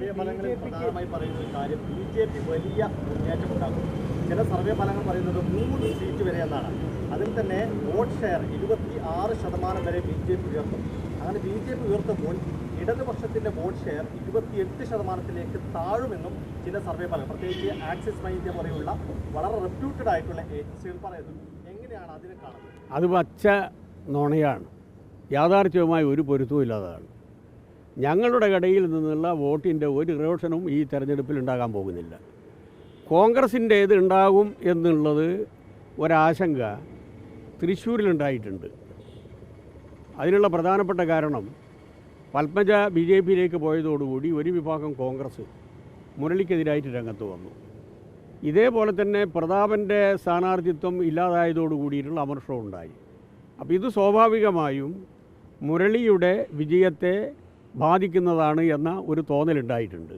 B ഫലങ്ങളിൽ പ്രധാനമായി കാര്യം ചില സർവേ ഫലങ്ങൾ പറയുന്നത് മൂന്ന് സീറ്റ് വരെ എന്നാണ്. അതിൽ തന്നെ വോട്ട് ഷെയർ ഇരുപത്തി ആറ് ശതമാനം വരെ ബി ജെ പി ഉയർത്തും. അങ്ങനെ ബി ജെ പി ഉയർത്തുമ്പോൾ ഇടതുപക്ഷത്തിന്റെ വോട്ട് ഷെയർ ഇരുപത്തിയെട്ട് ശതമാനത്തിലേക്ക് താഴുമെന്നും ചില സർവേ ഫലങ്ങൾ പ്രത്യേകിച്ച് ആക്സിസ് മൈൻഡ് പോലെയുള്ള വളരെ റെപ്യൂട്ടഡ് ആയിട്ടുള്ള ഏജൻസികൾ പറയുന്നു. എങ്ങനെയാണ് അതിനെ കാണുന്നത്? അത് പച്ച നുണയാണ്. യാഥാർത്ഥ്യവുമായി ഒരു പൊരുത്തവും ഇല്ലാത്തതാണ്. ഞങ്ങളുടെ കടയിൽ നിന്നുള്ള വോട്ടിന്റെ ഒരു ഇറോഷനും ഈ തെരഞ്ഞെടുപ്പിൽ ഉണ്ടാകാൻ പോകുന്നില്ല. കോൺഗ്രസിന്റേത് ഉണ്ടാകും എന്നുള്ളത് ഒരാശങ്ക തൃശ്ശൂരിലുണ്ടായിട്ടുണ്ട്. അതിനുള്ള പ്രധാനപ്പെട്ട കാരണം പത്മജ ബി ജെ പിയിലേക്ക് പോയതോടുകൂടി ഒരു വിഭാഗം കോൺഗ്രസ് മുരളിക്കെതിരായിട്ട് രംഗത്ത് വന്നു. ഇതേപോലെ തന്നെ പ്രതാപന്റെ സ്ഥാനാർത്ഥിത്വം ഇല്ലാതായതോടുകൂടിയിട്ടുള്ള അമർഷവും ഉണ്ടായി. അപ്പോൾ ഇത് സ്വാഭാവികമായും മുരളിയുടെ വിജയത്തെ ബാധിക്കുന്നതാണ് എന്ന ഒരു തോന്നലുണ്ടായിട്ടുണ്ട്.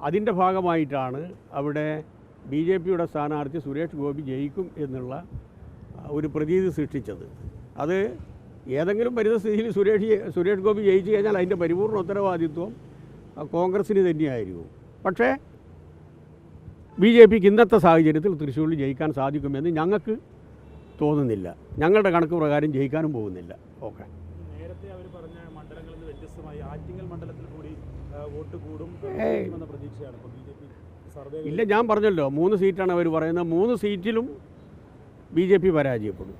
അതിന്റെ ഭാഗമായിട്ടാണ് അവിടെ ബി ജെ പിയുടെ സ്ഥാനാർത്ഥി സുരേഷ് ഗോപി ജയിക്കും എന്നുള്ള ഒരു പ്രതീതി സൃഷ്ടിച്ചത്. അത് ഏതെങ്കിലും പരിതസ്ഥിതിയിൽ സുരേഷ് സുരേഷ് ഗോപി ജയിച്ചു കഴിഞ്ഞാൽ അതിന്റെ പരിപൂർണ ഉത്തരവാദിത്വം കോൺഗ്രസ്സിന് തന്നെയായിരിക്കും. പക്ഷേ ബി ജെ പിക്ക് ഇന്നത്തെ സാഹചര്യത്തിൽ തൃശ്ശൂരിൽ ജയിക്കാൻ സാധിക്കുമെന്ന് ഞങ്ങൾക്ക് തോന്നുന്നില്ല. ഞങ്ങളുടെ കണക്ക് പ്രകാരം ജയിക്കാനും പോകുന്നില്ല. ഓക്കെ. നേരത്തെ അവർ പറഞ്ഞ മണ്ഡലങ്ങളിൽ നിന്ന് വ്യത്യസ്തമായി ആറ്റിങ്ങൽ മണ്ഡലത്തിൽ കൂടി വോട്ട് കൂടും എന്ന പ്രതീക്ഷയാണ് ഇപ്പോൾ ബി ജെ പി സർവേ ഇല്ല ഞാൻ പറഞ്ഞല്ലോ മൂന്ന് സീറ്റാണ് അവർ പറയുന്നത്. മൂന്ന് സീറ്റിലും ബി ജെ പി പരാജയപ്പെടും.